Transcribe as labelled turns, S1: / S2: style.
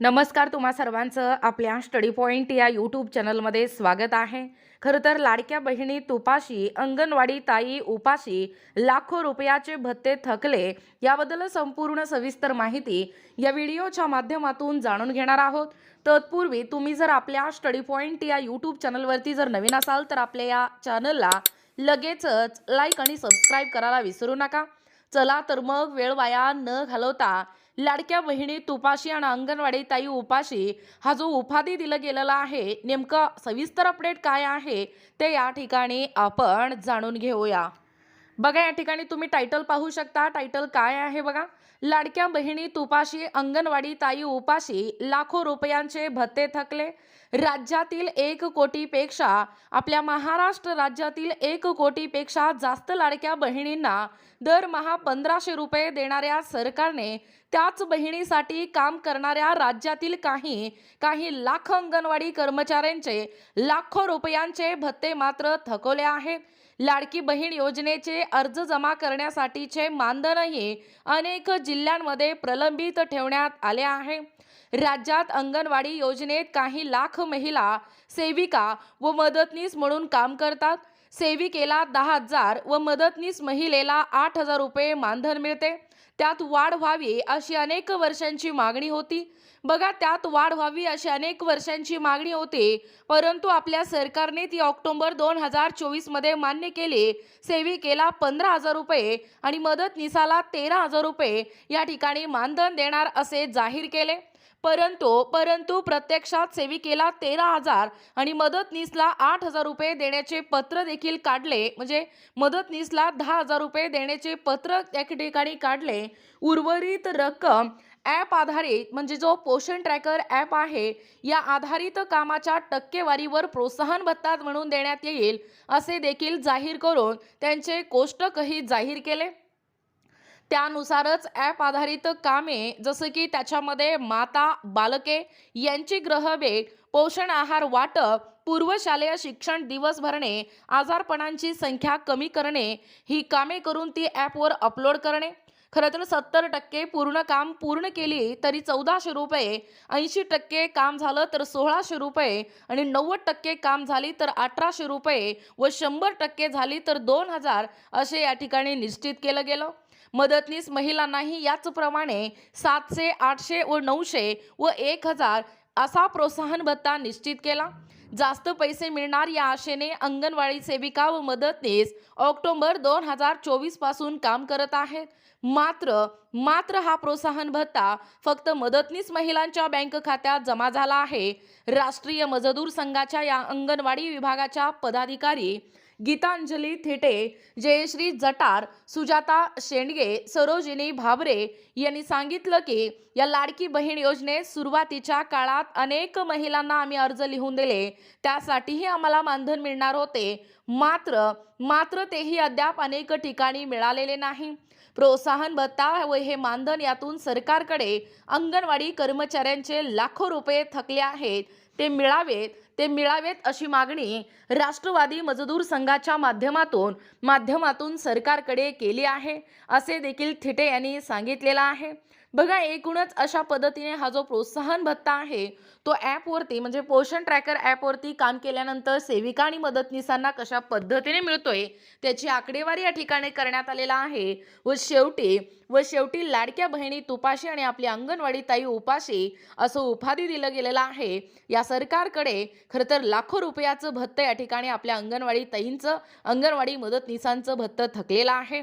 S1: नमस्कार तुम्हा सर्वांचं. आपल्या स्टडी पॉईंट या यूट्यूब चॅनलमध्ये स्वागत आहे. खरं तर लाडक्या बहिणी तुपाशी अंगणवाडी ताई उपाशी लाखो रुपयाचे भत्ते थकले याबद्दल संपूर्ण सविस्तर माहिती या व्हिडिओच्या माध्यमातून जाणून घेणार आहोत. तत्पूर्वी तुम्ही जर आपल्या स्टडी पॉईंट या यूट्यूब चॅनलवरती जर नवीन असाल तर आपल्या या चॅनलला लगेचच लाईक आणि सबस्क्राईब करायला विसरू नका. चला तर मग वेळ वाया न घालवता लाडक्या बहिणी तुपाशी आणि अंगणवाडी ताई उपाशी हा जो उपाधी दिला गेलेला आहे नेमकं सविस्तर अपडेट काय आहे ते या ठिकाणी आपण जाणून घेऊया. बघा या ठिकाणी तुम्ही टायटल पाहू शकता. टायटल काय आहे बघा? लाडक्या बहिणी तुपाशी अंगणवाडी ताई उपाशी लाखो रुपयांचे भत्ते थकले. राज्यातील एक कोटीपेक्षा आपल्या महाराष्ट्र राज्यातील एक कोटीपेक्षा जास्त लाडक्या बहिणींना दरमहा पंधराशे रुपये देणाऱ्या सरकारने त्याच बहिणीसाठी काम करणाऱ्या राज्यातील काही काही लाख अंगणवाडी कर्मचाऱ्यांचे लाखो रुपयांचे भत्ते मात्र थकवले आहेत. लाडकी बहीण योजनेचे अर्ज जमा करण्यासाठीचे मानधनही अनेक जिल्ह्यांमध्ये प्रलंबित ठेवण्यात आले आहे. राज्यात अंगणवाडी योजनेत काही लाख महिला सेविका व मदतनीस म्हणून काम करतात. सेविकेला दहा हजार व मदतनीस महिलेला आठ हजार रुपये मानधन मिळते. त्यात वाढ व्हावी अशी अनेक वर्षांची मागणी होती. बघा त्यात वाढ व्हावी अशी अनेक वर्षांची मागणी होती. परंतु आपल्या सरकारने ती ऑक्टोबर दोन हजार चोवीसमध्ये मान्य केली. सेविकेला पंधरा हजार रुपये आणि मदतनीसाला तेरा हजार रुपये या ठिकाणी मानधन देणार असे जाहीर केले. परंतु परंतु प्रत्यक्षात सेविकेला तेरा हजार आणि मदतनीसला आठ हजार रुपये देण्याचे पत्र देखील काढले. म्हणजे मदतनीसला दहा हजार रुपये देण्याचे पत्र त्या ठिकाणी काढले. उर्वरित रक्कम ॲप आधारित म्हणजे जो पोषण ट्रॅकर ॲप आहे या आधारित कामाच्या टक्केवारीवर प्रोत्साहन भत्ता म्हणून देण्यात येईल असे देखील जाहीर करून त्यांचे कोष्टकही जाहीर केले. त्यानुसारच ॲप आधारित कामे जसं की त्याच्यामध्ये माता बालके यांची ग्रहवेग पोषण आहार वाटप पूर्वशालेय शिक्षण दिवस भरणे आजारपणांची संख्या कमी करणे ही कामे करून ती ॲपवर अपलोड करणे. खरं तर सत्तर टक्के पूर्ण काम पूर्ण केली तरी चौदाशे रुपये ऐंशी टक्के काम झालं तर सोळाशे रुपये आणि नव्वद टक्के काम झाली तर अठराशे रुपये व शंभर टक्के झाली तर दोन हजार असे या ठिकाणी निश्चित केलं गेलं. मदतनीस महिलांनाही याचप्रमाणे सातशे आठशे व नऊशे व एक हजार असा प्रोत्साहन भत्ता निश्चित केला. जास्त पैसे मिळणार या आशेने अंगणवाडी सेविका व मदतनीस ऑक्टोबर दोन हजार चोवीसपासून काम करत आहेत. मात्र मात्र हा प्रोत्साहन भत्ता फक्त मदतनीस महिलांच्या बँक खात्यात जमा झाला आहे. राष्ट्रीय मजदूर संघाच्या या अंगणवाडी विभागाच्या पदाधिकारी गीतांजली थिटे जयश्री जटार सुजाता शेंडगे सरोजिनी भाबरे यांनी सांगितलं की या लाडकी बहीण योजनेत सुरुवातीच्या काळात अनेक महिलांना आम्ही अर्ज लिहून दिले. त्यासाठीही आम्हाला मानधन मिळणार होते. मात्र मात्र तेही अद्याप अनेक ठिकाणी मिळालेले नाही. प्रोत्साहन भत्ता व हे मानधन यातून सरकारकडे अंगणवाडी कर्मचाऱ्यांचे लाखो रुपये थकले आहेत. ते मिळावेत ते मिळावेत अशी मागणी राष्ट्रवादी मजदूर संघाच्या माध्यमातून माध्यमातून सरकारकडे केली आहे असे देखील थिटे यांनी सांगितलेलं आहे. बघा एकूणच अशा पद्धतीने हा जो प्रोत्साहन भत्ता आहे तो ॲपवरती म्हणजे पोषण ट्रॅकर ॲपवरती काम केल्यानंतर सेविका आणि मदतनीसांना कशा पद्धतीने मिळतोय त्याची आकडेवारी या ठिकाणी करण्यात आलेला आहे. व शेवटी व शेवटी लाडक्या बहिणी तुपाशी आणि आपली अंगणवाडी ताई उपाशी असं उपाधी दिलं गेलेलं आहे. या सरकारकडे खरं तर लाखो रुपयाचं भत्त या ठिकाणी आपल्या अंगणवाडी ताईंचं अंगणवाडी मदतनीसांचं भत्त थकलेलं आहे.